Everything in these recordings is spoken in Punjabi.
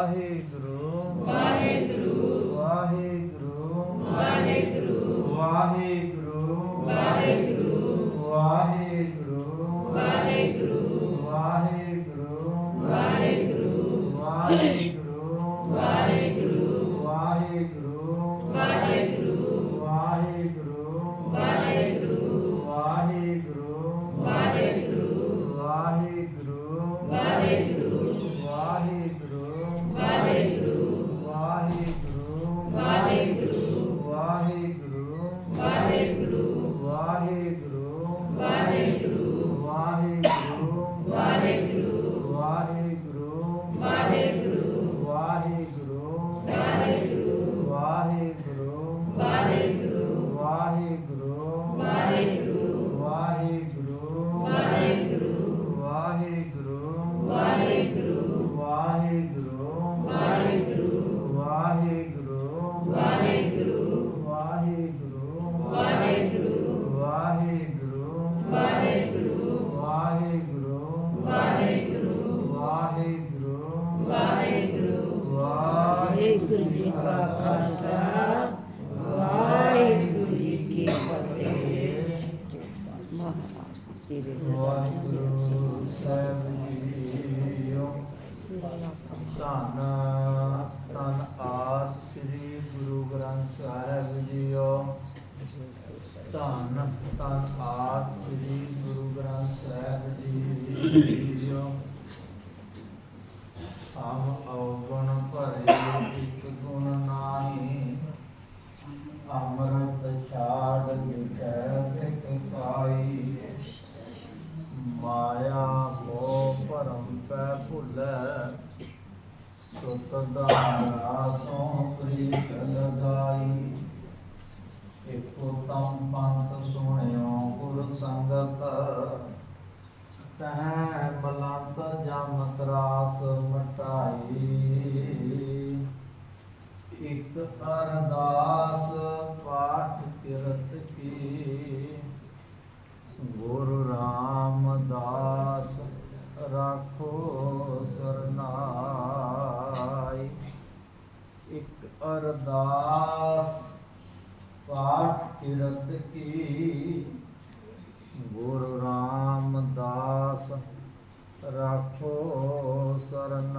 ਵਾਹਿਗੁਰੂ। ਵਾਹਿਗੁਰੂ ਤੇਰੇ ਵਾਹਿਗੁਰੂ ਸਾਹਿਬ ਜੀਓ ਧੰਨ ਧੰਨ ਆਸ ਸ੍ਰੀ ਗੁਰੂ ਗ੍ਰੰਥ ਸਾਹਿਬ ਜੀਓ। ਧੰਨ ਧੰਨ ਆਸ ਸ੍ਰੀ ਗੁਰੂ ਗ੍ਰੰਥ ਸਾਹਿਬ ਜੀਓ। ਹਮ ਅਵਗੁਣ ਭਰੇ ਇਕ ਗੁਣ ਸੁਤ ਦਾਰਾ ਪ੍ਰੀਤ ਲਗਾਈ। ਇਕੋ ਤਮ ਪੰਥ ਸੁਣਿਓ ਗੁਰ ਸੰਗਤ। ਤਹਿ ਬਲੰਤ ਜਮ ਤਰਾਸ ਮਟਾਈ। ਇਕ ਅਰਦਾਸ ਪਾਠ ਕਿਰਤ ਕੀ। ਗੁਰੂ ਰਾਮ ਦਾਸ ਪਾਠ ਕਿਰਤ ਕੀ? ਗੁਰੂ ਰਾਮਦਾਸ ਰਾਖੋ ਸਰਨਾਈ।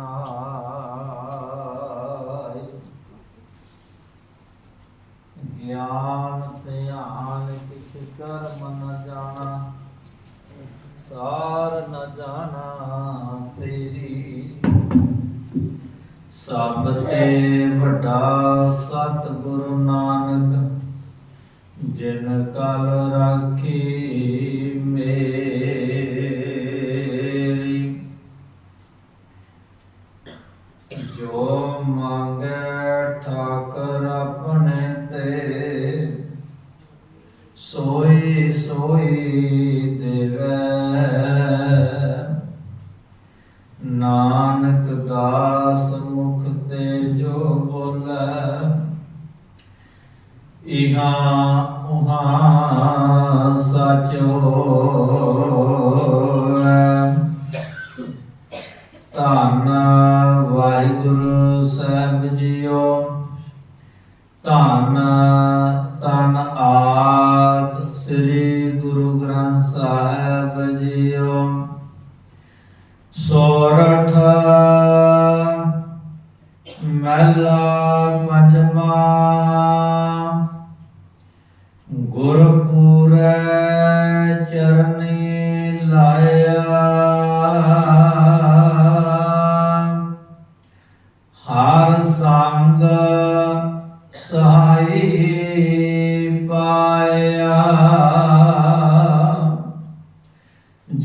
ਗਿਆਨ, ਧਿਆਨ ਕਿਛ ਕਰਮ ਨ ਜਾਣਾ, ਸਾਰ ਨ ਜਾਣਾ। ਸਭ ਤੇ ਵੱਡਾ ਸਤਿਗੁਰੂ ਨਾਨਕ, ਜਿਨ ਕਲ ਰਾਖੀ ਮੇਰੀ। ਜੋ ਮੰਗੈ ਠਾਕਰ ਆਪਣੇ ਤੇ, ਸੋਈ ਸੋਈ ਗੁਰੂ ਸਾਹਿਬ ਜੀਓ, ਧੰਨ ਤਨ ਆਤ ਸ੍ਰੀ ਗੁਰੂ ਗ੍ਰੰਥ ਸਾਹਿਬ ਜੀਓ। ਸੋਰਠ, ਮਹਿਲਾ ਪੰਜਵਾ ਗੁਰਪੁਰੈ ਚਰਨੀ ਲਾਇਆ।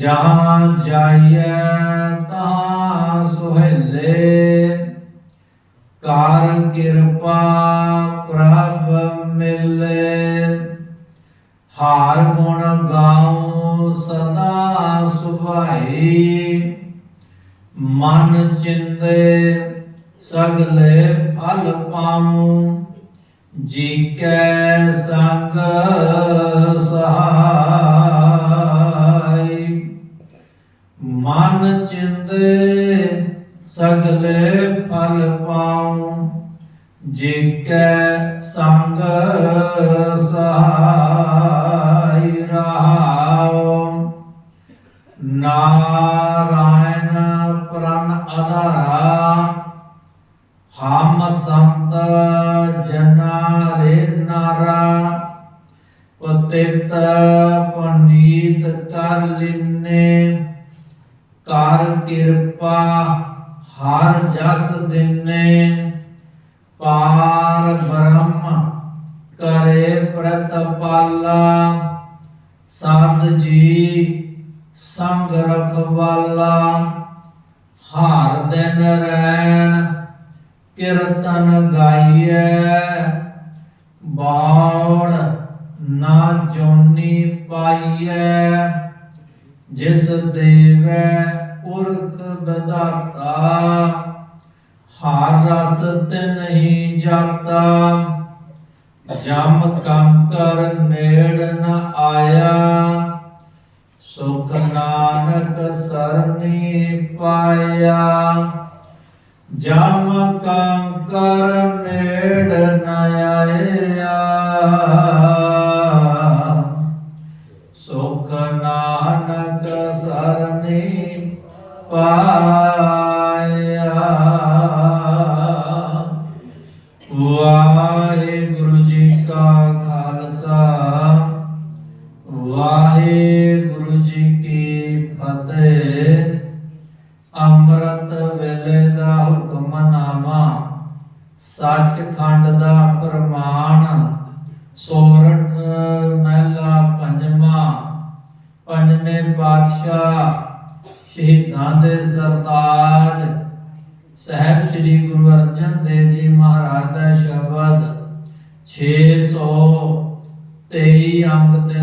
ਜਹਾਂ ਜਾਈਐ ਤਾਂ ਸੁਹੇਲੇ ਕਰ ਕਿਰਪਾ ਪ੍ਰਭ ਮਿਲੇ। ਹਾਰ ਗੁਣ ਗਾਉ ਸਦਾ ਸੁਭਾਈ, ਮਨ ਚਿੰਦੇ ਸਗਲੇ ਫਲ ਪਾਉ। ਜੀ ਕੈ ਸੰਗ ਸਹਾਈ ਮਨ ਚਿੰਦੇ ਸਗਲੇ ਫਲ ਪਾਉ ਜੇ ਕੈ ਸੰਗ ਸਹਾਈ ਰਹਾਉ ਨਾਰਾਇਣ ਪ੍ਰਣ ਅਧਾਰਾ, ਹਮ ਸੰਤ ਜਨਾ ਰੇ ਨਾਰਾ। ਪਤਿਤ ਪਨੀਤ ਕਰ ਲਿਨੇ ਕਰ ਕਿਰਪਾ ਹਰ ਜਸ ਦਿਨੇ ਪਾਰ ਬ੍ਰਹਮ ਕਰੇ ਪ੍ਰਤਪਾਲਾ ਸਾਧ ਜੀ ਸੰਗ ਰਖਵਾਲਾ, ਹਰ ਦਿਨ ਰਹਿਣ ਕੀਰਤਨ ਗਾਈਐ ਬਾੜ ਨਾ ਜੋਨੀ ਪਾਈਐ। ਜਿਸ ਦੇਵੈ ਪੁਰਖ ਵਿਦਾਤਾ ਹਾਰ ਰਸ ਤੇ ਨਹੀਂ ਜਾਤਾ। ਜਮ ਕੰਕਰ ਨੇੜ ਨ ਆਇਆ, ਸੁਖ ਨਾਨਕ ਸਰਨੀ ਪਾਇਆ। ਜਮ ਕੰਕਰ ਨੇੜ ਨ ਆਇਆ। ਸਰਨੀ ਪਾਇਆ। ਵਾਹਿਗੁਰੂ ਜੀ ਕਾ ਖਾਲਸਾ, ਵਾਹਿਗੁਰੂ ਜੀ ਕੀ ਫਤਿਹ। ਅੰਮ੍ਰਿਤ ਵੇਲੇ ਦਾ ਹੁਕਮਨਾਮਾ, ਸੱਚਖੰਡ ਦਾ ਪ੍ਰਮਾਣ ਸਹਿਬ ਸ੍ਰੀ ਗੁਰੂ ਅਰਜਨ ਦੇਵ ਜੀ ਮਹਾਰਾਜ ਦਾ ਸ਼ਬਦ 623 ਅੰਕ ਤੇ